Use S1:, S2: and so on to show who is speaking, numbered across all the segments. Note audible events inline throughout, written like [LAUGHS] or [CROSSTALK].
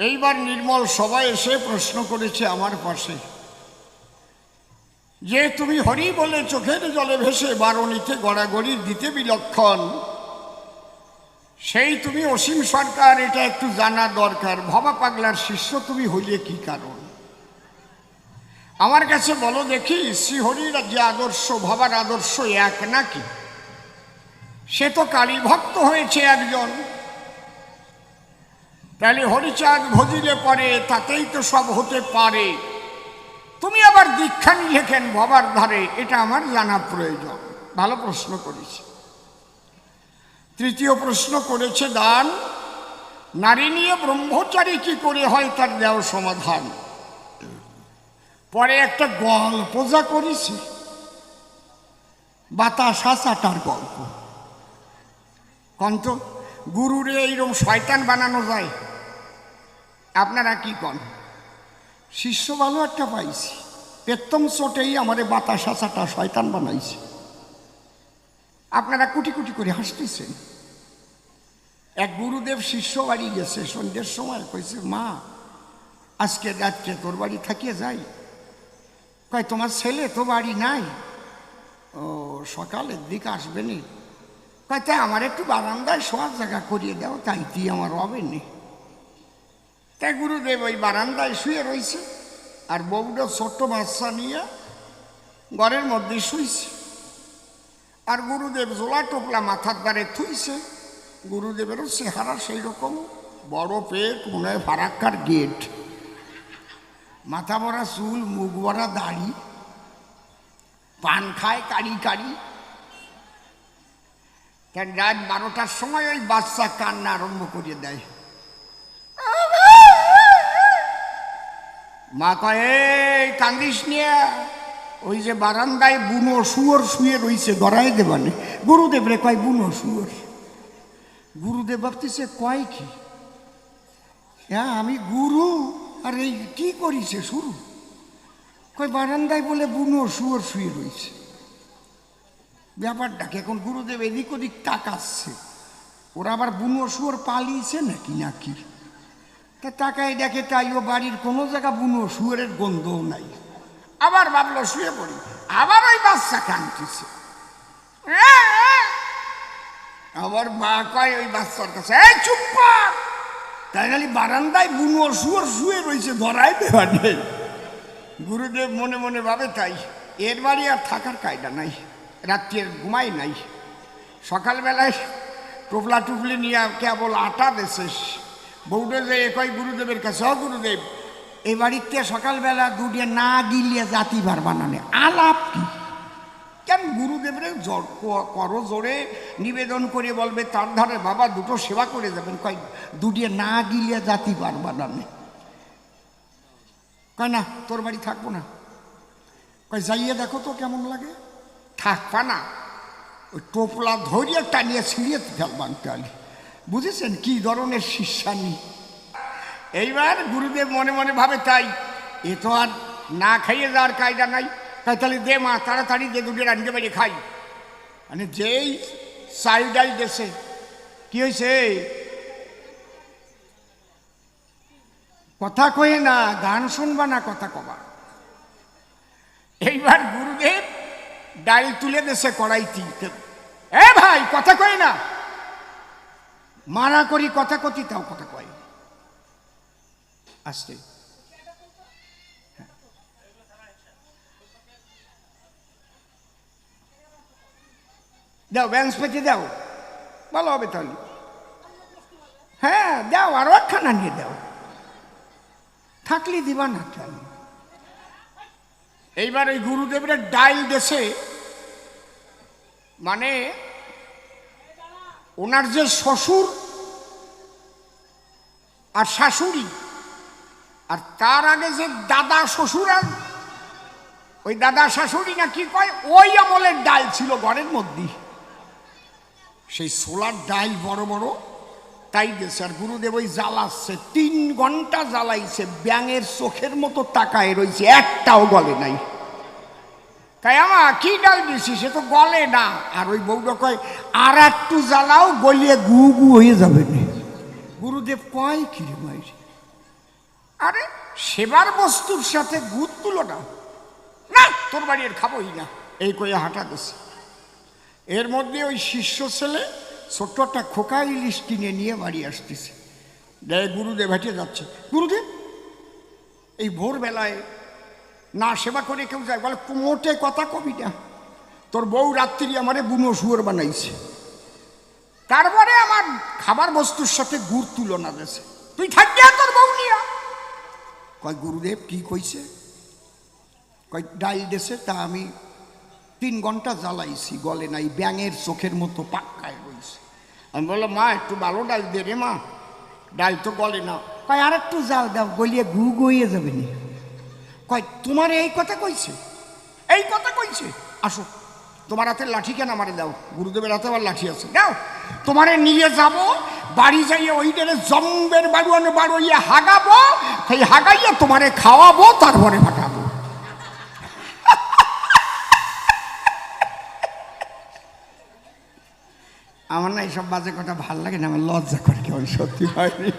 S1: এইবার নির্মল সবাই এসে প্রশ্ন করেছে আমার পাশে। যে তুমি হরি বলে চোখের জলে ভেসে বারণীতে গড়াগড়ি দিতে বিলক্ষণ, সেই তুমি অসীম সরকার, এটা একটু জানা দরকার। ভবা পাগলার শিষ্য, তুমি হইলে কি কারণ? আমার কাছে বলো দেখি, শ্রীহরির যে আদর্শ, ভবার আদর্শ এক নাকি? সে তো কালী ভক্ত হয়েছে একজন। তাহলে হরিচাঁদ ভজিলে পরে তাতেই তো সব হতে পারে। তুমি আবার দীক্ষা নিয়ে কেন বাবার ধারে, এটা আমার জানা প্রয়োজন। ভালো প্রশ্ন করেছে। তৃতীয় প্রশ্ন করেছে দান, নারী নিয়ে ব্রহ্মচারী কি করে হয় তার দেও সমাধান? পরে একটা গল্প যা করেছে, বাতাসা চাটার গল্প। কন্ত, গুরুরে এইরকম শয়তান বানানো যায়? আপনারা কি কন? শিষ্য ভালো একটা পাইছি। পেত্তম চোটেই আমাদের বাতাসা চাটা শয়তান বানাইছে। আপনারা কুটি কুটি করে হাসতেছেন। এক গুরুদেব শিষ্য বাড়ি গেছে, সন্ধ্যের সময় কইছে, মা, আজকে রাত্রে তোর বাড়ি থাকিয়ে যাই? কয়, তোমার ছেলে তো বাড়ি নাই। ও, সকালের দিকে আসবে নি। কয়, তাই আমার একটু বারান্দায় শোয়ার জায়গা করিয়ে দাও তাই তুই আমার হবে নি। তাই গুরুদেব ওই বারান্দায় শুয়ে রয়েছে, আর বউটা ছোট্ট বাচ্চা নিয়ে ঘরের মধ্যে শুইছে। আর গুরুদেব জোলা টোপলা মাথার দ্বারে থুইছে। গুরুদেবেরও চেহারা সেই রকম বড় পেট, মনে হয় ফারাক্কার গেট। মাথা ভরা চুল, মুখ ভরা দাড়ি, পান খায় কারি কারি রাত বারোটার সময় ওই বাচ্চা কান্না আরম্ভ করিয়ে দেয়। মা কয়, এই, কান্দিস নিয়ে ওই যে বারান্দায় বুনো শুয়োর শুয়ে রইছে গড়াই দেবানে গুরুদেব রে কয়, বুনো শুয়োর। গুরুদেব ভাবতেছে, কয় কি? হ্যাঁ আমি গুরু, আর এই কি করিছে শুরু? কয়, বারান্দায় বলে বুনো শুয়োর শুয়ে রইছে। ব্যাপারটাকে এখন গুরুদেব এদিক ওদিক তাকাচ্ছে। ওরা আবার বুনো শুয়োর পালিয়েছে নাকি নাকি তা তাকায় দেখে তাই ও বাড়ির কোনো জায়গা বুনো শুয়োরের গন্ধও নাই। আবার ভাবলো শুয়ে পড়ি, আবার ওই বাচ্চা কাঁদতেছে। আবার মা কয় ওই বাচ্চার কাছে, এই চুপ তাই খালি বারান্দায় বুনো শুয়োর শুয়ে রয়েছে, ধরাই দেওয়া নেই। গুরুদেব মনে মনে ভাবে তাই, এর বাড়ি আর থাকার কায়দা নাই রাত্রির ঘুমাই নাই। সকালবেলায় টোপলা টুপলি নিয়ে কেবল আটা দেশে বউটা যে কয়, গুরুদেবের কাছে হ গুরুদেব এই বাড়িতে সকালবেলা দুটিয়ে না গিলিয়ে জাতি ভার বানানে আলাপ কি? কেন গুরুদেবরে জোর করো জোরে, নিবেদন করে বলবে, তার ধারে বাবা দুটো সেবা করে যাবেন। কয় দুটিয়ে না গিলিয়ে জাতি ভার বানানে কয়, না, তোর বাড়ি থাকব না। কয়, যাইয়ে দেখো তো কেমন লাগে। থাকবা না। ওই টোপলা ধরিয়ে টানিয়ে ছিঁড়িয়ে ফেলবান টালি বুঝেছেন কি ধরনের শিষ্যানি? এইবার গুরুদেব মনে মনে ভাবে, তাই এ তো আর না খাইয়ে যাওয়ার কায়দা নাই। তাই তাহলে দে মা, তাড়াতাড়ি দে দুটো রান্ধতে পারি খাই। মানে যেই ডাল দেশে, কি হয়েছে কথা কয়ে না, গান শুনবা না কথা কবা। এইবার গুরুদেব ডাল তুলে দেশে কড়াইতি। এ ভাই, কথা কয় না। মানা করি, কথা কতি, তাও কথা কয়। আসতে। দাও, ব্যাংস পেতে দাও। ভালো হবে তাহলে। হ্যাঁ দাও, আরও একখানা নিয়ে দাও। থাকলে দিবা না কেন? এইবার ওই গুরুদেবের ডাইল দেশে মানে ওনার যে শ্বশুর আর শাশুড়ি, আর তার আগে যে দাদা শ্বশুর আর ওই দাদা শাশুড়ি না কি কয়, ওই আমলের ডাল ছিল ঘরের মধ্যে সেই সোলার ডাল বড় বড়, তাই দেশে আর গুরুদেব ওই জ্বালাচ্ছে, তিন ঘণ্টা জ্বালাইছে, ব্যাঙের চোখের মতো তাকায় রয়েছে একটাও গলে নাই। তাই আমা কি ডাল দিছি, সে তো গলে না। আর ওই বউটা কয়, আর একটু জ্বালাও, গলিয়ে গু গু হয়ে যাবে গুরুদেব কয়, কি রে মাইরে আরে, সেবার বস্তুর সাথে গুড় তুলো না। না, তোর বাড়ি আর খাবোই না। এই কয়ে হাঁটা গেছে। এর মধ্যে ওই শিষ্য ছেলে ছোট্ট একটা খোকা ইলিশ কিনে নিয়ে বাড়ি আসতেছে। দেয় গুরুদেব হেঁটে যাচ্ছে। গুরুদেব, এই ভোরবেলায় না সেবা করে কেউ যায়, বলে মোটে কথা কবি না। তোর বউ রাত্রি আমারে বুনো শুয়োর বানাইছে। তারপরে আমার খাবার বস্তুর সাথে গুড় তুলনা দেছে তুই থাকবি তোর বউ নিয়া? কয়, গুরুদেব, কি কইছে? কয় ডাল দেশে তা আমি তিন ঘণ্টা জ্বালাইছি, গলে নাই, ব্যাঙের চোখের মতো পাক্কায় রয়েছে আমি বললাম, মা, একটু ভালো ডাল দে রে মা ডাল তো গলে না। কয় আর একটু জাল দাও, গলিয়ে গু গইয়ে যাবে নি। কয়, তোমার এই কথা কইছে? এই কথা কইছে? আসো, তোমার হাতে লাঠি কেন আমারে দাও? গুরুদেবের হাতে আমার লাঠি আছে। দাও, তোমারে নিয়ে যাব, বাড়ি যাইয়ে ওই ডেরে জম্বের বাড়ুয়ানে বাড়ুইয়ে হাগাবো, সেই হাগাইয়ে তোমারে খাওয়াবো, তারপরে ফাটাবো আমার না এইসব বাজে কথা ভালো লাগে না, আমার লজ্জা করে কেমন সত্যি হয়নি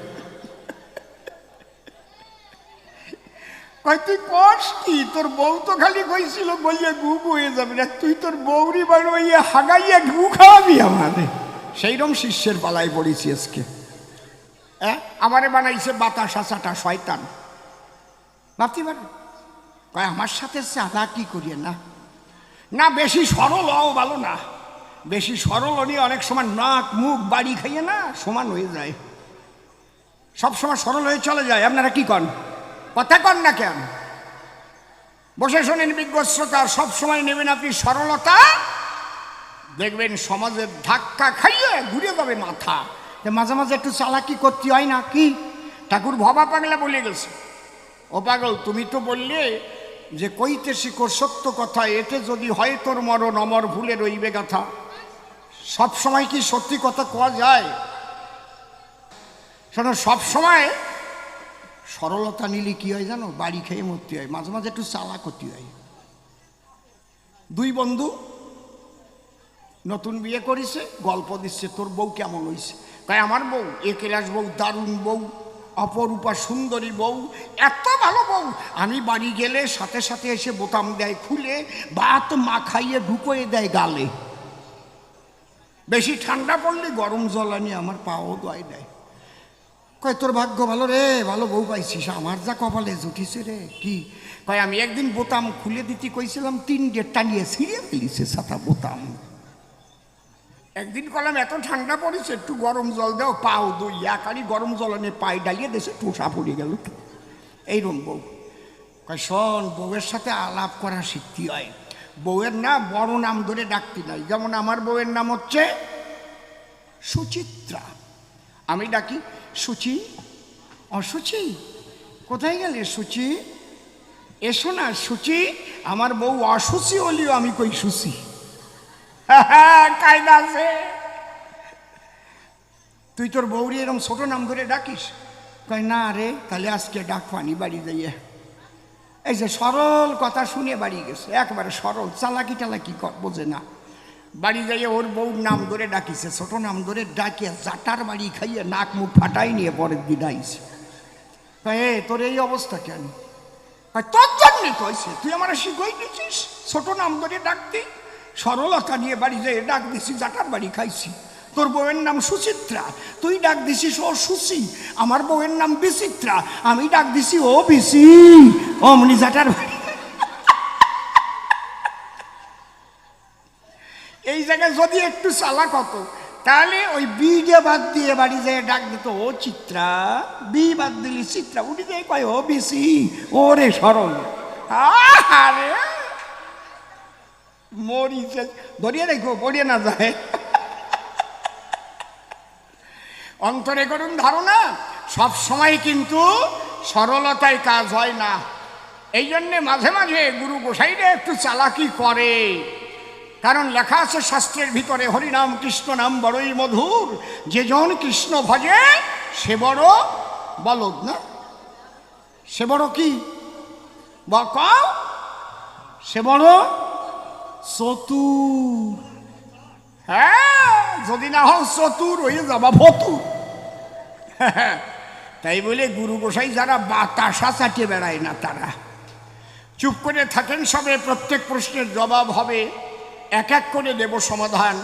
S1: কয়, তুই কস কি? তোর বউ তো খালি কইছিল বলিয়ে গু হয়ে যাবে না। তুই তোর বৌরি বাড়াইয়া হাগাইয়া গু খাওয়াবি আমারে। সেইরকম শিষ্যের পালায় পড়েছি আজকে। হ্যাঁ আমারে বানাইছে বাতাসা চাটা শয়তান। ভাবতে পারে কয়, আমার সাথে চালা কি করিয়ে না? না, বেশি সরল হও, ভালো না। বেশি সরল হলে অনেক সময় নাক, মুখ, বাড়ি খাইয়ে না সমান হয়ে যায়। সব সময় সরল হয়ে চলে যায়। আপনারা কি কন? কথা কন না কেন? বসে শোনেন বিজ্ঞ শ্রোতা সব সময় নেবেন আপনি সরলতা। দেখবেন সমাজের ধাক্কা খাইয়ে ঘুরে যাবে মাথা। মাঝে মাঝে একটু চালাকি করতে হয় না কি? ঠাকুর ভবা পাগলা বলে গেছে। ও পাগল, তুমি তো বললে যে কইতে শিখো সত্য কথা, এতে যদি হয় তোর মরণ, অমর ভুলে রইবে কথা সব সময় কি সত্যি কথা কোয়া যায়? সব সময় সরলতা নিলে কি হয় জানো? বাড়ি খেয়ে মরতে হয়, মাঝে মাঝে একটু চালা করতে হয়। দুই বন্ধু নতুন বিয়ে করেছে, গল্প দিচ্ছে, তোর বউ কেমন হয়েছে তাই আমার বউ, এ ক্লাস বউ, দারুণ বউ, অপরূপা সুন্দরী বউ, এত ভালো বউ। আমি বাড়ি গেলে সাথে সাথে এসে বোতাম দেয়, খুলে ভাত মা খাইয়ে ঢুকোয়ে দেয় গালে। বেশি ঠান্ডা পড়লে গরম জল আনি, আমার পাও দোয়াই দেয়। কয়, তোর ভাগ্য ভালো রে, ভালো বউ পাইছিস, আমার যা কপালে জুটিছে রে। কি? কয়, আমি একদিন বোতাম খুলে দিতে কইছিলাম, তিন ডেট টানিয়ে ছিঁড়ে ফেলিছে সাতা বোতাম। একদিন কলাম, এত ঠান্ডা পড়েছে, একটু গরম জল দাও, পাও দুই। একারি গরম জল এনে পায়ে ডালিয়ে দেশে টোসা পড়ে গেল। এইরকম বউ। কয়, শোন, বউয়ের সাথে আলাপ করা শিখতে হয়। বউয়ের না, বড় নাম ধরে ডাকতে নাই। যেমন আমার বউয়ের নাম হচ্ছে সুচিত্রা। আমি ডাকি সুচি? অসুচি কোথায় গেলে সুচি? এসো না সুচি, আমার বউ অসুচি হলেও আমি কই সুচি? [LAUGHS] কায়দা আছে। তুই তোর বউরি এরকম ছোট নাম ধরে ডাকিস? কই না রে, তাহলে আজকে ডাক পানি বাড়ি যাইয়ে। এই যে সরল কথা শুনে বাড়ি গেছে, একবারে সরল চালাকি টালাকি বোঝে না। বাড়ি যাইয়ে ওর বউর নাম ধরে ডাকিছে, ছোট নাম ধরে ডাকিয়ে জাটার বাড়ি খাইয়ে নাক মুখ ফাটাই নিয়ে পরের দিন আইছে। এ, তোর এই অবস্থা কেন? তোর জন্যই কইছে তুই আমার শিখই দিছিস ছোট নাম ধরে ডাকতি, সরলতা নিয়ে বাড়ি যেয়ে ডাক দিছি, জাটার বাড়ি খাইছি। তোর বউয়ের নাম সুচিত্রা, তুই ডাক দিছিস ও সুচি, আমার বউয়ের নাম বিচিত্রা, আমি ডাক দিছি ও বিসি অমনি জাটার বাড়ি এই জায়গায় যদি একটু চালাক হতো, তাহলে ওই বিডে বাদ দিয়ে বাড়ি যেয়ে ডাক দিত, ও চিত্রা, বি বাদ দিলি, চিত্রা, উঠে যায় কয়, ও বিসি ওরে সরল আরে মরিছে ধরিয়ে রেখো, পড়িয়ে না যায়। অন্তরে করুন ধারণা, সব সময় কিন্তু সরলতায় কাজ হয় না। এই জন্যে মাঝে মাঝে গুরু গোসাইরা একটু চালাকি করে। কারণ লেখা আছে শাস্ত্রের ভিতরে, হরিনাম কৃষ্ণ নাম বড়ই মধুর, যে জন কৃষ্ণ ভজে, সে বড় বলদ না? সে বড় কি? বক? সে বড় চতুর। হ্যাঁ যদি না হও চতুর হয়ে যাবা ভতুর। [LAUGHS] তাই বলে গুরু গোসাই যারা বাতাসা চাটিয়ে বেড়ায় না তারা। চুপ করে থাকেন সবে, প্রত্যেক প্রশ্নের জবাব হবে। এক এক করে দেব সমাধান।